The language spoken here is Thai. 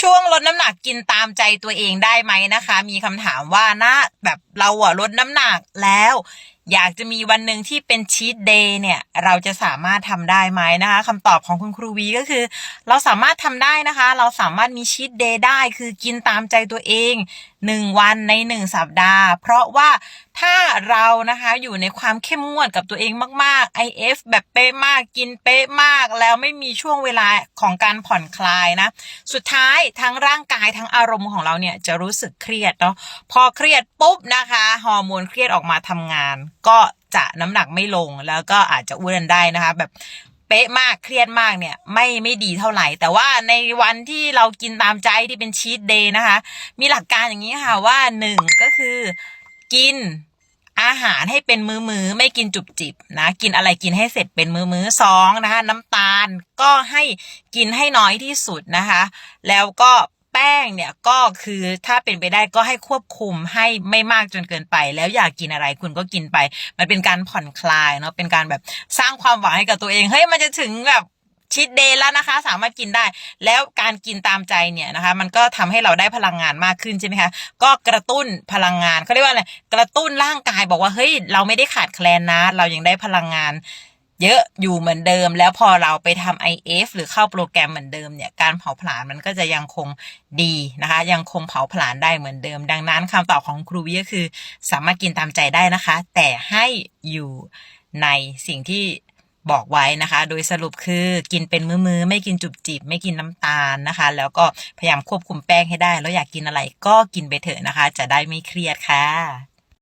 ช่วงลดน้ำหนักกินตามใจตัวเองได้ไหมนะคะ มีคำถามว่านะแบบเราอะลดน้ำหนักแล้ว อยากจะมีวันหนึ่งที่เป็นชีตเดย์เนี่ย เราจะสามารถทำได้ไหมนะคะคำตอบของคุณครูวีก็คือ เราสามารถทำได้นะคะ เราสามารถมีชีตเดย์ได้คือกินตามใจตัวเองหนึ่งวันในหนึ่งสัปดาห์ เพราะว่าถ้าเรานะคะอยู่ในความเข้มงวดกับตัวเองมากๆ IF แบบเป๊ะมากกินเป๊ะมาก แล้วไม่มีช่วงเวลาของการผ่อนคลายนะ สุดท้ายทั้งร่างกายทั้งอารมณ์ของเราเนี่ยจะรู้สึกเครียดเนาะพอเครียดปุ๊บนะคะฮอร์โมนเครียดออกมาทำงาน ก็จะน้ำหนักไม่ลงแล้วก็อาจจะอ้วนได้นะคะแบบเป๊ะมากเครียดมากเนี่ยไม่ไม่ดีเท่าไหร่ แต่ว่าในวันที่เรากินตามใจที่เป็นชีตเดย์นะคะ มีหลักการอย่างนี้ค่ะว่าหนึ่งก็คือ กินอาหารให้เป็นมือมือไม่กินจุบจิบนะกินอะไรกินให้เสร็จเป็นมือมือสองนะคะ น้ำตาลก็ให้กินให้น้อยที่สุดนะคะ แล้วก็แป้งเนี่ยก็คือถ้าเป็นไปได้ก็ให้ควบคุมให้ไม่มากจนเกินไป แล้วอยากกินอะไรคุณก็กินไป มันเป็นการผ่อนคลายเนาะเป็นการแบบสร้างความหวังให้กับตัวเองเฮ้ยมันจะถึงแบบ ชีตเดย์แล้วนะคะ สามารถกินได้ แล้วการกินตามใจเนี่ยนะคะ มันก็ทำให้เราได้พลังงานมากขึ้นใช่ไหมคะก็กระตุ้นพลังงานเขาเรียกว่าอะไรกระตุ้นร่างกายบอกว่าเฮ้ยเราไม่ได้ขาดแคลนนะ เรายังได้พลังงานเยอะอยู่เหมือนเดิม แล้วพอเราไปทำ IF หรือเข้าโปรแกรมเหมือนเดิมเนี่ยการเผาผลาญมันก็จะยังคงดีนะคะ ยังคงเผาผลาญได้เหมือนเดิม ดังนั้นคำตอบของครูวิก็คือ สามารถกินตามใจได้นะคะ แต่ให้อยู่ในสิ่งที่ บอกไว้นะคะ โดยสรุปคือกินเป็นมือ้อๆ ไม่กินจุบจิบ ไม่กินน้ำตาลนะคะ แล้วก็พยายามควบคุมแป้งให้ได้ แล้วอยากกินอะไรก็กินไปเถอะนะคะ จะได้ไม่เครียดค่ะ